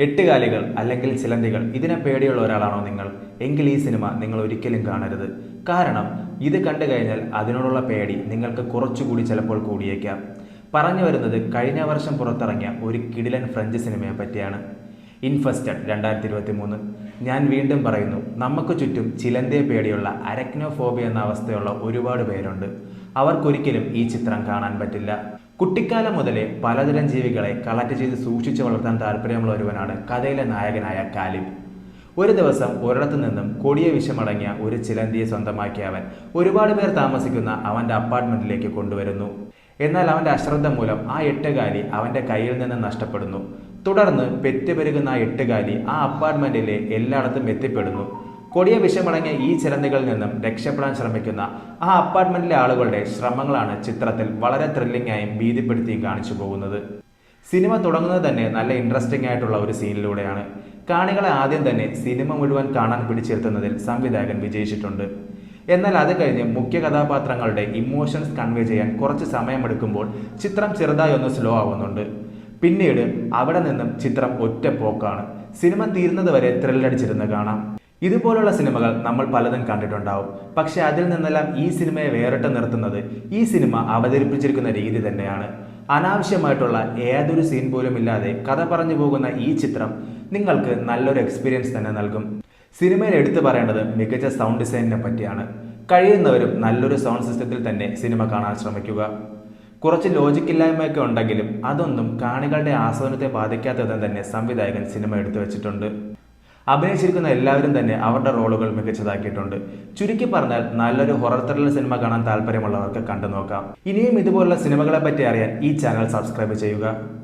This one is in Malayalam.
എട്ടുകാലികൾ അല്ലെങ്കിൽ ചിലന്തികൾ ഇതിനെ പേടിയുള്ള ഒരാളാണോ നിങ്ങൾ? എങ്കിൽ ഈ സിനിമ നിങ്ങൾ ഒരിക്കലും കാണരുത്. കാരണം ഇത് കണ്ടു കഴിഞ്ഞാൽ അതിനോടുള്ള പേടി നിങ്ങൾക്ക് കുറച്ചുകൂടി ചിലപ്പോൾ കൂടിയേക്കാം. പറഞ്ഞു വരുന്നത് കഴിഞ്ഞ വർഷം പുറത്തിറങ്ങിയ ഒരു കിടിലൻ ഫ്രഞ്ച് സിനിമയെ പറ്റിയാണ്. ഇൻഫസ്റ്റഡ് രണ്ടായിരത്തി ഇരുപത്തി മൂന്ന് ഞാൻ വീണ്ടും പറയുന്നു നമുക്ക് ചുറ്റും ചിലന്തിയെ പേടിയുള്ള അരക്നോഫോബിയ എന്ന അവസ്ഥയുള്ള ഒരുപാട് പേരുണ്ട്. അവർക്കൊരിക്കലും ഈ ചിത്രം കാണാൻ പറ്റില്ല. കുട്ടിക്കാലം മുതലേ പലതരം ജീവികളെ കളക്ട് ചെയ്ത് സൂക്ഷിച്ചു വളർത്താൻ താല്പര്യമുള്ള ഒരുവനാണ് കഥയിലെ നായകനായ കാലിബ്. ഒരു ദിവസം ഒരിടത്തു നിന്നും കൊടിയ വിഷമടങ്ങിയ ഒരു ചിലന്തിയെ സ്വന്തമാക്കിയ അവൻ ഒരുപാട് പേർ താമസിക്കുന്ന അവന്റെ അപ്പാർട്ട്മെന്റിലേക്ക് കൊണ്ടുവരുന്നു. എന്നാൽ അവന്റെ അശ്രദ്ധ മൂലം ആ എട്ടുകാലി അവന്റെ കയ്യിൽ നിന്ന് നഷ്ടപ്പെടുന്നു. തുടർന്ന് പെറ്റുപെരുകുന്ന ആ എട്ടുകാലി ആ അപ്പാർട്ട്മെന്റിലെ എല്ലായിടത്തും എത്തിപ്പെടുന്നു. കൊടിയ വിഷമടങ്ങിയ ഈ ചിലന്തികളിൽ നിന്നും രക്ഷപ്പെടാൻ ശ്രമിക്കുന്ന ആ അപ്പാർട്ട്മെന്റിലെ ആളുകളുടെ ശ്രമങ്ങളാണ് ചിത്രത്തിൽ വളരെ ത്രില്ലിംഗ് ആയും ഭീതിപ്പെടുത്തിയും കാണിച്ചു പോകുന്നത്. സിനിമ തുടങ്ങുന്നത് തന്നെ നല്ല ഇൻട്രസ്റ്റിംഗ് ആയിട്ടുള്ള ഒരു സീനിലൂടെയാണ് കാണികളെ ആദ്യം തന്നെ സിനിമ മുഴുവൻ കാണാൻ പിടിച്ചിരുത്തുന്നതിൽ സംവിധായകൻ വിജയിച്ചിട്ടുണ്ട്. എന്നാൽ അത് കഴിഞ്ഞ് മുഖ്യ കഥാപാത്രങ്ങളുടെ ഇമോഷൻസ് കൺവേ ചെയ്യാൻ കുറച്ച് സമയമെടുക്കുമ്പോൾ ചിത്രം ചെറുതായി ഒന്ന് സ്ലോ ആവുന്നുണ്ട്. പിന്നീട് അവിടെ നിന്നും ചിത്രം ഒറ്റ പോക്കാണ്. സിനിമ തീരുന്നത് വരെ ത്രില്ലടിച്ചിരുന്ന് കാണാം. ഇതുപോലുള്ള സിനിമകൾ നമ്മൾ പലതും കണ്ടിട്ടുണ്ടാവും. പക്ഷെ അതിൽ നിന്നെല്ലാം ഈ സിനിമയെ വേറിട്ട് നിർത്തുന്നത് ഈ സിനിമ അവതരിപ്പിച്ചിരിക്കുന്ന രീതി തന്നെയാണ്. അനാവശ്യമായിട്ടുള്ള ഏതൊരു സീൻ പോലും ഇല്ലാതെ കഥ പറഞ്ഞു പോകുന്ന ഈ ചിത്രം നിങ്ങൾക്ക് നല്ലൊരു എക്സ്പീരിയൻസ് തന്നെ നൽകും. സിനിമയിൽ എടുത്തു പറയേണ്ടത് മികച്ച സൗണ്ട് ഡിസൈനിനെ പറ്റിയാണ്. കഴിയുന്നവരും നല്ലൊരു സൗണ്ട് സിസ്റ്റത്തിൽ തന്നെ സിനിമ കാണാൻ ശ്രമിക്കുക. കുറച്ച് ലോജിക്കില്ലായ്മയൊക്കെ ഉണ്ടെങ്കിലും അതൊന്നും കാണികളുടെ ആസ്വാദനത്തെ ബാധിക്കാത്തതെന്ന് തന്നെ സംവിധായകൻ സിനിമ എടുത്തു വെച്ചിട്ടുണ്ട്. അഭിനയിച്ചിരിക്കുന്ന എല്ലാവരും തന്നെ അവരുടെ റോളുകൾ മികച്ചതാക്കിയിട്ടുണ്ട്. ചുരുക്കി പറഞ്ഞാൽ നല്ലൊരു ഹൊറർ ത്രില്ലർ സിനിമ കാണാൻ താല്പര്യമുള്ളവർക്ക് കണ്ടു നോക്കാം ഇനിയും ഇതുപോലുള്ള സിനിമകളെ പറ്റി അറിയാൻ ഈ ചാനൽ സബ്സ്ക്രൈബ് ചെയ്യുക.